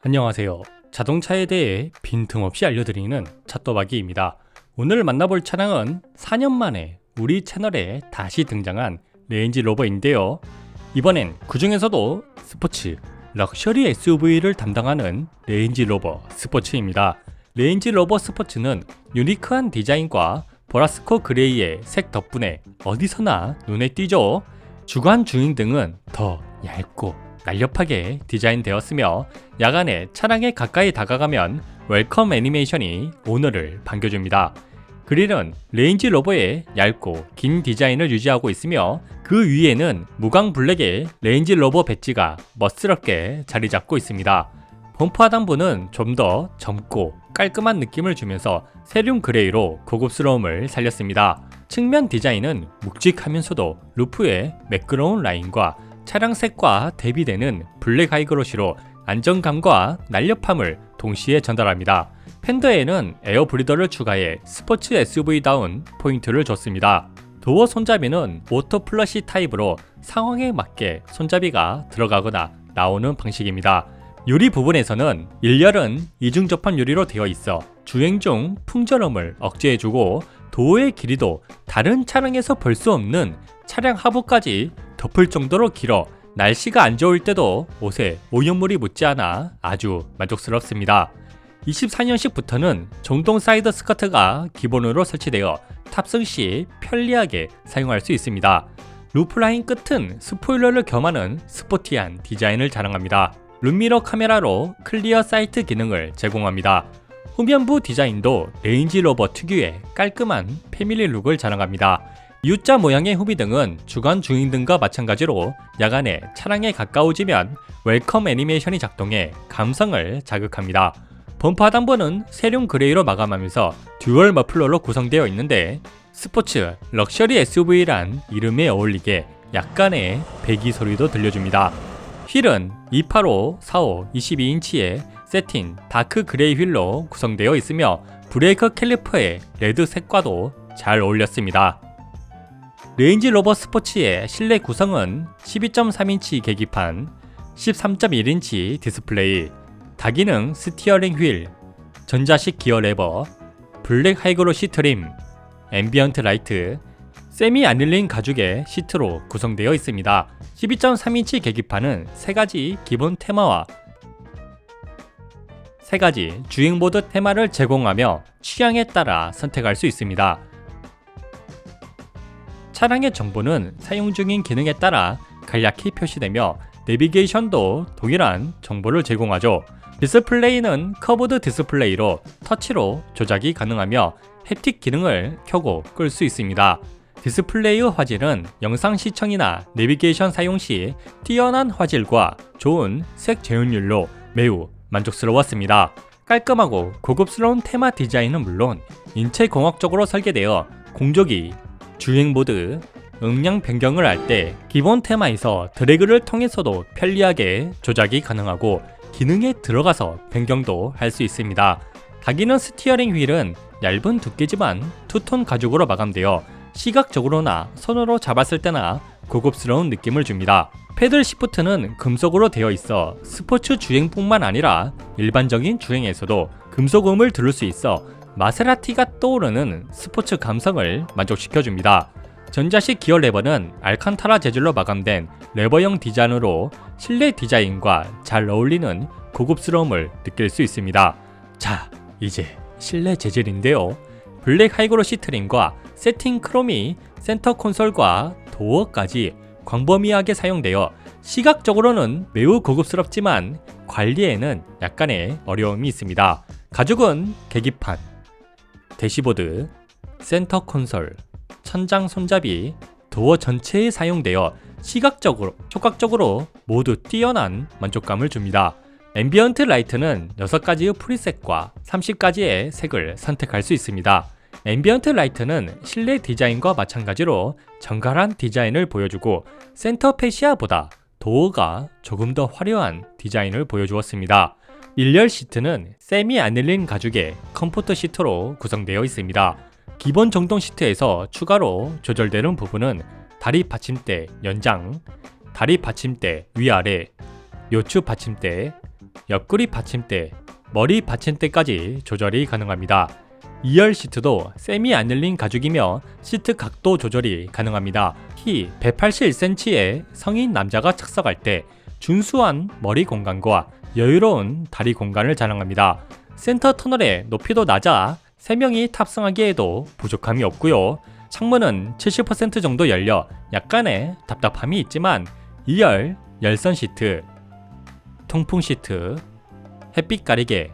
안녕하세요. 자동차에 대해 빈틈없이 알려드리는 차또박이입니다. 오늘 만나볼 차량은 4년 만에 우리 채널에 다시 등장한 레인지 로버인데요. 이번엔 그 중에서도 스포츠, 럭셔리 SUV를 담당하는 레인지 로버 스포츠입니다. 레인지 로버 스포츠는 유니크한 디자인과 보라스코 그레이의 색 덕분에 어디서나 눈에 띄죠. 주간 주행 등은 더 얇고 날렵하게 디자인되었으며 야간에 차량에 가까이 다가가면 웰컴 애니메이션이 오너를 반겨줍니다. 그릴은 레인지 로버의 얇고 긴 디자인을 유지하고 있으며 그 위에는 무광 블랙의 레인지 로버 배지가 멋스럽게 자리 잡고 있습니다. 범퍼 하단부는 좀 더 젊고 깔끔한 느낌을 주면서 세륨 그레이로 고급스러움을 살렸습니다. 측면 디자인은 묵직하면서도 루프의 매끄러운 라인과 차량 색과 대비되는 블랙 하이그로시로 안정감과 날렵함을 동시에 전달합니다. 팬더에는 에어 브리더를 추가해 스포츠 SUV다운 포인트를 줬습니다. 도어 손잡이는 오토 플러시 타입으로 상황에 맞게 손잡이가 들어가거나 나오는 방식입니다. 유리 부분에서는 일렬은 이중 접합 유리로 되어 있어 주행 중 풍절음을 억제해주고 도어의 길이도 다른 차량에서 볼 수 없는 차량 하부까지 덮을 정도로 길어 날씨가 안 좋을 때도 옷에 오염물이 묻지 않아 아주 만족스럽습니다. 24년식부터는 정동 사이드 스커트가 기본으로 설치되어 탑승 시 편리하게 사용할 수 있습니다. 루프라인 끝은 스포일러를 겸하는 스포티한 디자인을 자랑합니다. 룸미러 카메라로 클리어 사이트 기능을 제공합니다. 후면부 디자인도 레인지 로버 특유의 깔끔한 패밀리 룩을 자랑합니다. U자 모양의 후미등은 주간 주행등과 마찬가지로 야간에 차량에 가까워지면 웰컴 애니메이션이 작동해 감성을 자극합니다. 범퍼 하단부는 세륨 그레이로 마감하면서 듀얼 머플러로 구성되어 있는데 스포츠, 럭셔리 SUV란 이름에 어울리게 약간의 배기 소리도 들려줍니다. 휠은 285, 45, 22인치의 세틴 다크 그레이 휠로 구성되어 있으며 브레이크 캘리퍼의 레드 색과도 잘 어울렸습니다. 레인지 로버 스포츠의 실내 구성은 12.3인치 계기판, 13.1인치 디스플레이, 다기능 스티어링 휠, 전자식 기어 레버, 블랙 하이그로 시 트림, 앰비언트 라이트, 세미 아닐린 가죽의 시트로 구성되어 있습니다. 12.3인치 계기판은 세 가지 기본 테마와 세 가지 주행 모드 테마를 제공하며 취향에 따라 선택할 수 있습니다. 차량의 정보는 사용 중인 기능에 따라 간략히 표시되며 내비게이션도 동일한 정보를 제공하죠. 디스플레이는 커브드 디스플레이로 터치로 조작이 가능하며 햅틱 기능을 켜고 끌 수 있습니다. 디스플레이의 화질은 영상 시청이나 내비게이션 사용 시 뛰어난 화질과 좋은 색 재현율로 매우 만족스러웠습니다. 깔끔하고 고급스러운 테마 디자인은 물론 인체 공학적으로 설계되어 공조기, 주행 모드, 음량 변경을 할 때 기본 테마에서 드래그를 통해서도 편리하게 조작이 가능하고 기능에 들어가서 변경도 할 수 있습니다. 다기는 스티어링 휠은 얇은 두께지만 투톤 가죽으로 마감되어 시각적으로나 손으로 잡았을 때나 고급스러운 느낌을 줍니다. 패들 시프트는 금속으로 되어 있어 스포츠 주행뿐만 아니라 일반적인 주행에서도 금속음을 들을 수 있어 마세라티가 떠오르는 스포츠 감성을 만족시켜줍니다. 전자식 기어 레버는 알칸타라 재질로 마감된 레버형 디자인으로 실내 디자인과 잘 어울리는 고급스러움을 느낄 수 있습니다. 자, 이제 실내 재질인데요. 블랙 하이그로시 트림과 세팅 크롬이 센터 콘솔과 도어까지 광범위하게 사용되어 시각적으로는 매우 고급스럽지만 관리에는 약간의 어려움이 있습니다. 가죽은 계기판, 대시보드, 센터 콘솔, 천장 손잡이, 도어 전체에 사용되어 시각적으로, 촉각적으로 모두 뛰어난 만족감을 줍니다. 앰비언트 라이트는 6가지의 프리셋과 30가지의 색을 선택할 수 있습니다. 앰비언트 라이트는 실내 디자인과 마찬가지로 정갈한 디자인을 보여주고 센터 페시아보다 도어가 조금 더 화려한 디자인을 보여주었습니다. 일렬 시트는 세미 아닐린 가죽의 컴포트 시트로 구성되어 있습니다. 기본 정동 시트에서 추가로 조절되는 부분은 다리 받침대 연장, 다리 받침대 위아래, 요추 받침대, 옆구리 받침대, 머리 받침대까지 조절이 가능합니다. 2열 시트도 세미 안 열린 가죽이며 시트 각도 조절이 가능합니다. 키 181cm의 성인 남자가 착석할 때 준수한 머리 공간과 여유로운 다리 공간을 자랑합니다. 센터 터널의 높이도 낮아 3명이 탑승하기에도 부족함이 없고요. 창문은 70% 정도 열려 약간의 답답함이 있지만 2열 열선 시트, 통풍 시트, 햇빛 가리개,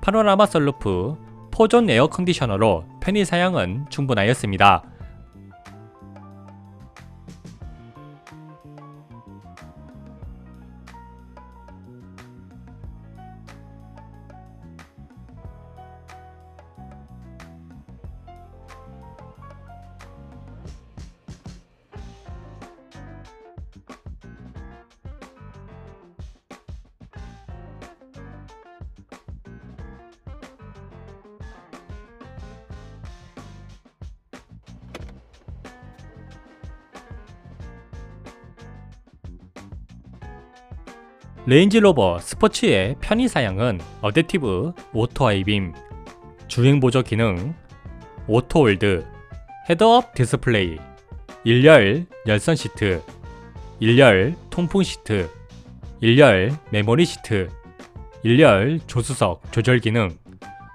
파노라마 썰루프, 포존 에어 컨디셔너로 편의 사양은 충분하였습니다. 레인지로버 스포츠의 편의 사양은 어댑티브 오토 하이빔, 주행 보조 기능, 오토 홀드, 헤드업 디스플레이, 일열 열선 시트, 일열 통풍 시트, 일열 메모리 시트, 일열 조수석 조절 기능,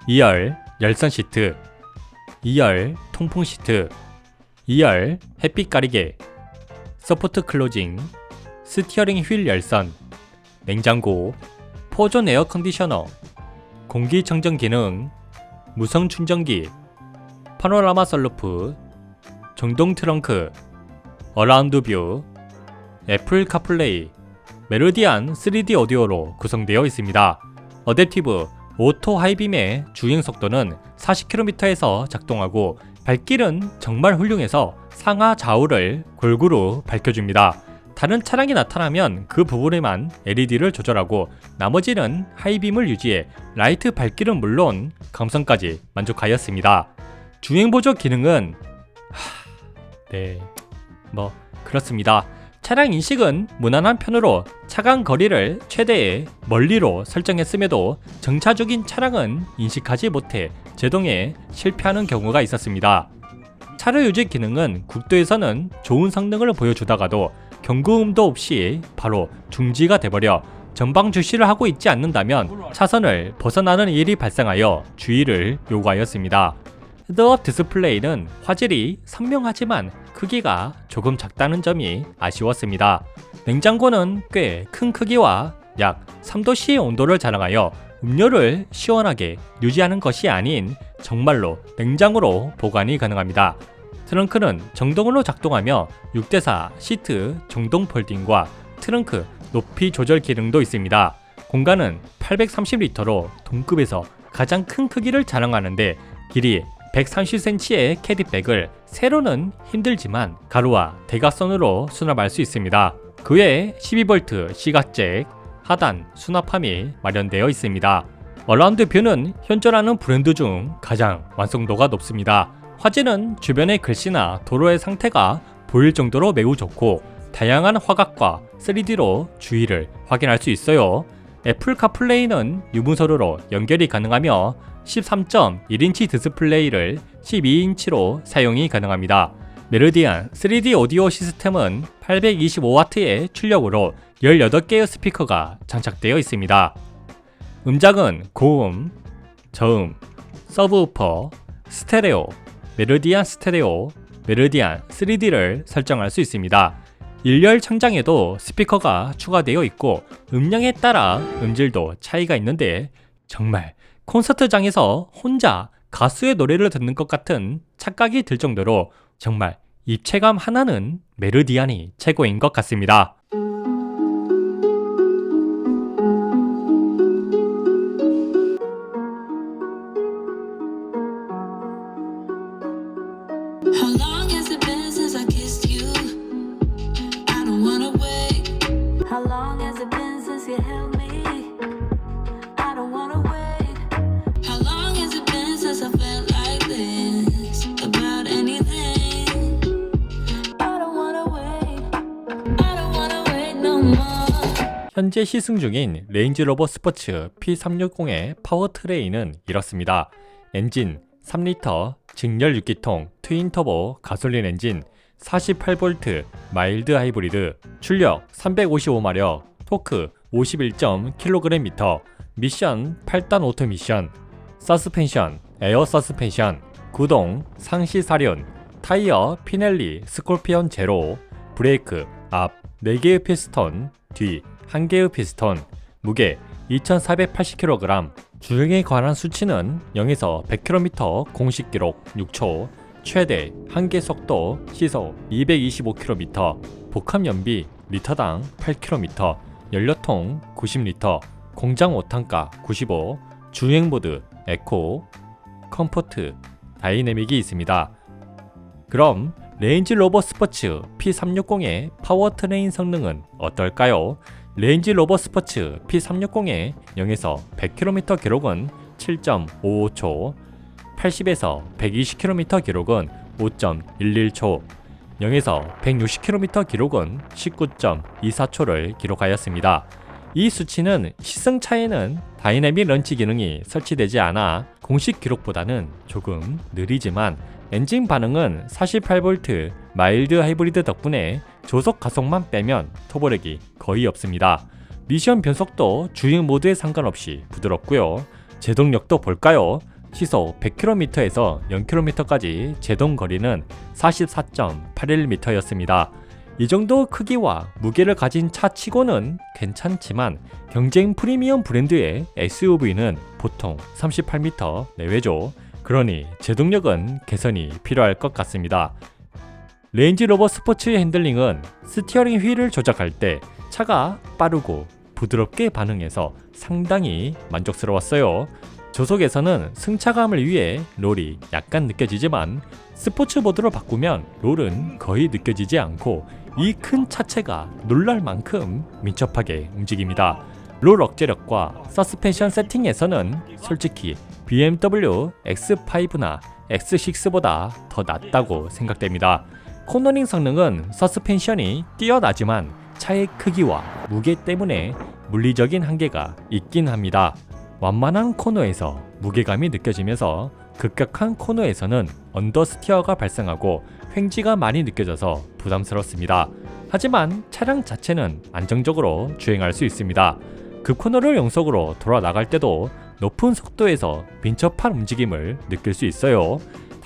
2열 열선 시트, 2열 통풍 시트, 2열 햇빛 가리개, 서포트 클로징, 스티어링 휠 열선, 냉장고, 포존 에어 컨디셔너, 공기청정 기능, 무선 충전기, 파노라마 썰루프, 전동 트렁크, 어라운드 뷰, 애플 카플레이, 메르디안 3D 오디오로 구성되어 있습니다. 어댑티브 오토 하이빔의 주행 속도는 40km에서 작동하고 발길은 정말 훌륭해서 상하 좌우를 골고루 밝혀줍니다. 다른 차량이 나타나면 그 부분에만 LED를 조절하고 나머지는 하이빔을 유지해 라이트 밝기는 물론 감성까지 만족하였습니다. 주행 보조 기능은 하... 네, 뭐 그렇습니다. 차량 인식은 무난한 편으로 차간 거리를 최대의 멀리로 설정했음에도 정차 중인 차량은 인식하지 못해 제동에 실패하는 경우가 있었습니다. 차로 유지 기능은 국도에서는 좋은 성능을 보여주다가도 경고음도 없이 바로 중지가 돼버려 전방 주시를 하고 있지 않는다면 차선을 벗어나는 일이 발생하여 주의를 요구하였습니다. 헤드업 디스플레이는 화질이 선명하지만 크기가 조금 작다는 점이 아쉬웠습니다. 냉장고는 꽤 큰 크기와 약 3도씨의 온도를 자랑하여 음료를 시원하게 유지하는 것이 아닌 정말로 냉장고로 보관이 가능합니다. 트렁크는 정동으로 작동하며 6대4 시트 정동 폴딩과 트렁크 높이 조절 기능도 있습니다. 공간은 830리터로 동급에서 가장 큰 크기를 자랑하는데 길이 130cm의 캐디백을 세로는 힘들지만 가로와 대각선으로 수납할 수 있습니다. 그 외에 12V 시가잭, 하단, 수납함이 마련되어 있습니다. 어라운드 뷰는 현존하는 브랜드 중 가장 완성도가 높습니다. 화질은 주변의 글씨나 도로의 상태가 보일 정도로 매우 좋고 다양한 화각과 3D로 주위를 확인할 수 있어요. 애플 카플레이는 유무선으로 연결이 가능하며 13.1인치 디스플레이를 12인치로 사용이 가능합니다. 메르디안 3D 오디오 시스템은 825W의 출력으로 18개의 스피커가 장착되어 있습니다. 음장은 고음, 저음, 서브우퍼, 스테레오, 메르디안 스테레오, 메르디안 3D를 설정할 수 있습니다. 일열 창장에도 스피커가 추가되어 있고 음량에 따라 음질도 차이가 있는데 정말 콘서트장에서 혼자 가수의 노래를 듣는 것 같은 착각이 들 정도로 정말 입체감 하나는 메르디안이 최고인 것 같습니다. 현재 시승 중인 레인지로버 스포츠 P360의 파워트레인은 이렇습니다. 엔진 3리터 직렬 6기통 트윈터보 가솔린 엔진 48V 마일드 하이브리드 출력 355마력 토크 51.kgm 미션 8단 오토 미션 서스펜션 에어 서스펜션 구동 상시 사륜 타이어 피넬리 스콜피언 제로 브레이크 앞 4개의 피스톤 뒤 1개의 피스톤 무게 2480kg 주행에 관한 수치는 0에서 100km 공식 기록 6초 최대 한계 속도 시속 225km 복합 연비 리터당 8km 연료통 90리터 공장 5탄가 95 주행 모드 에코 컴포트 다이내믹이 있습니다. 그럼 레인지 로버 스포츠 P360의 파워트레인 성능은 어떨까요? 레인지 로버 스포츠 P360의 0에서 100km 기록은 7.55초, 80에서 120km 기록은 5.11초, 0에서 160km 기록은 19.24초를 기록하였습니다. 이 수치는 시승차에는 다이내믹 런치 기능이 설치되지 않아 공식 기록보다는 조금 느리지만 엔진 반응은 48V 마일드 하이브리드 덕분에 조속 가속만 빼면 터보력이 거의 없습니다. 미션 변속도 주행 모드에 상관없이 부드럽고요. 제동력도 볼까요? 시속 100km에서 0km까지 제동 거리는 44.81m였습니다. 이 정도 크기와 무게를 가진 차 치고는 괜찮지만 경쟁 프리미엄 브랜드의 SUV는 보통 38m 내외죠. 그러니 제동력은 개선이 필요할 것 같습니다. 레인지 로버 스포츠의 핸들링은 스티어링 휠을 조작할 때 차가 빠르고 부드럽게 반응해서 상당히 만족스러웠어요. 조속에서는 승차감을 위해 롤이 약간 느껴지지만 스포츠 모드로 바꾸면 롤은 거의 느껴지지 않고 이 큰 차체가 놀랄 만큼 민첩하게 움직입니다. 롤 억제력과 서스펜션 세팅에서는 솔직히 BMW X5나 X6보다 더 낫다고 생각됩니다. 코너링 성능은 서스펜션이 뛰어나지만 차의 크기와 무게 때문에 물리적인 한계가 있긴 합니다. 완만한 코너에서 무게감이 느껴지면서 급격한 코너에서는 언더스티어가 발생하고 횡지가 많이 느껴져서 부담스럽습니다. 하지만 차량 자체는 안정적으로 주행할 수 있습니다. 급코너를 영속으로 돌아 나갈 때도 높은 속도에서 민첩한 움직임을 느낄 수 있어요.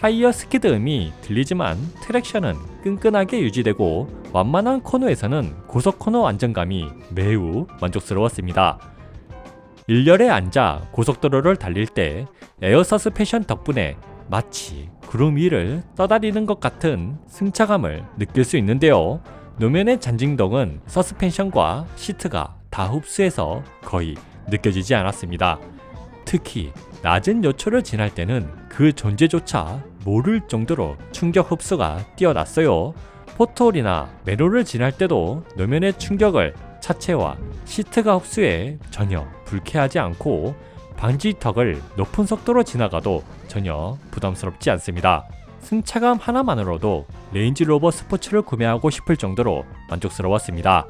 타이어 스키드 음이 들리지만 트랙션은 끈끈하게 유지되고 완만한 코너에서는 고속 코너 안정감이 매우 만족스러웠습니다. 일렬에 앉아 고속도로를 달릴 때 에어 서스펜션 덕분에 마치 구름 위를 떠다니는 것 같은 승차감을 느낄 수 있는데요. 노면의 잔진동은 서스펜션과 시트가 다 흡수해서 거의 느껴지지 않았습니다. 특히 낮은 요초를 지날 때는 그 존재조차 모를 정도로 충격 흡수가 뛰어났어요. 포토홀이나 매로를 지날 때도 노면의 충격을 차체와 시트가 흡수해 전혀 불쾌하지 않고 방지턱을 높은 속도로 지나가도 전혀 부담스럽지 않습니다. 승차감 하나만으로도 레인지 로버 스포츠를 구매하고 싶을 정도로 만족스러웠습니다.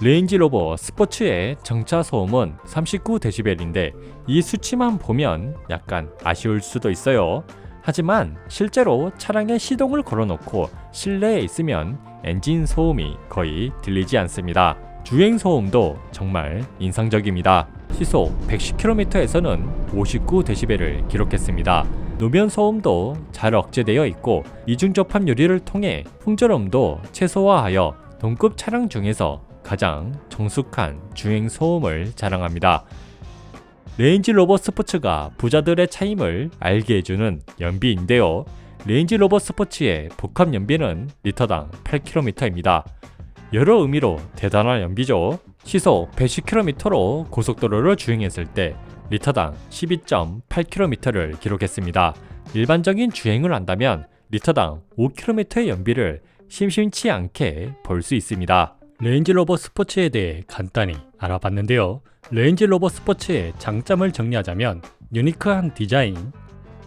레인지 로버 스포츠의 정차 소음은 39dB인데 이 수치만 보면 약간 아쉬울 수도 있어요. 하지만 실제로 차량에 시동을 걸어놓고 실내에 있으면 엔진 소음이 거의 들리지 않습니다. 주행 소음도 정말 인상적입니다. 시속 110km에서는 59dB를 기록했습니다. 노면 소음도 잘 억제되어 있고 이중 접합 유리를 통해 풍절음도 최소화하여 동급 차량 중에서 가장 정숙한 주행 소음을 자랑합니다. 레인지 로버 스포츠가 부자들의 차임을 알게 해주는 연비인데요. 레인지 로버 스포츠의 복합 연비는 리터당 8km입니다. 여러 의미로 대단한 연비죠. 시속 110km로 고속도로를 주행했을 때 리터당 12.8km를 기록했습니다. 일반적인 주행을 한다면 리터당 5km의 연비를 심심치 않게 볼 수 있습니다. 레인지 로버 스포츠에 대해 간단히 알아봤는데요. 레인지 로버 스포츠의 장점을 정리하자면 유니크한 디자인,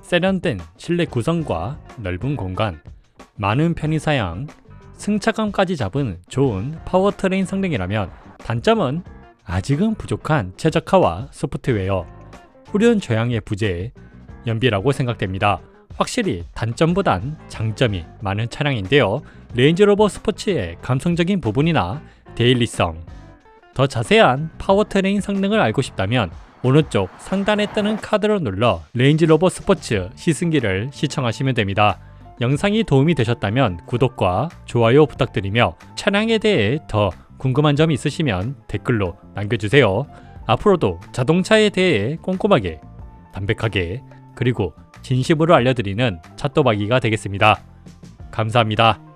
세련된 실내 구성과 넓은 공간, 많은 편의 사양, 승차감까지 잡은 좋은 파워트레인 성능이라면 단점은 아직은 부족한 최적화와 소프트웨어, 후륜 조향의 부재, 연비라고 생각됩니다. 확실히 단점보단 장점이 많은 차량인데요. 레인지로버 스포츠의 감성적인 부분이나 데일리성, 더 자세한 파워트레인 성능을 알고 싶다면 오른쪽 상단에 뜨는 카드를 눌러 레인지로버 스포츠 시승기를 시청하시면 됩니다. 영상이 도움이 되셨다면 구독과 좋아요 부탁드리며 차량에 대해 더 궁금한 점이 있으시면 댓글로 남겨주세요. 앞으로도 자동차에 대해 꼼꼼하게, 담백하게, 그리고 진심으로 알려드리는 찻도박이가 되겠습니다. 감사합니다.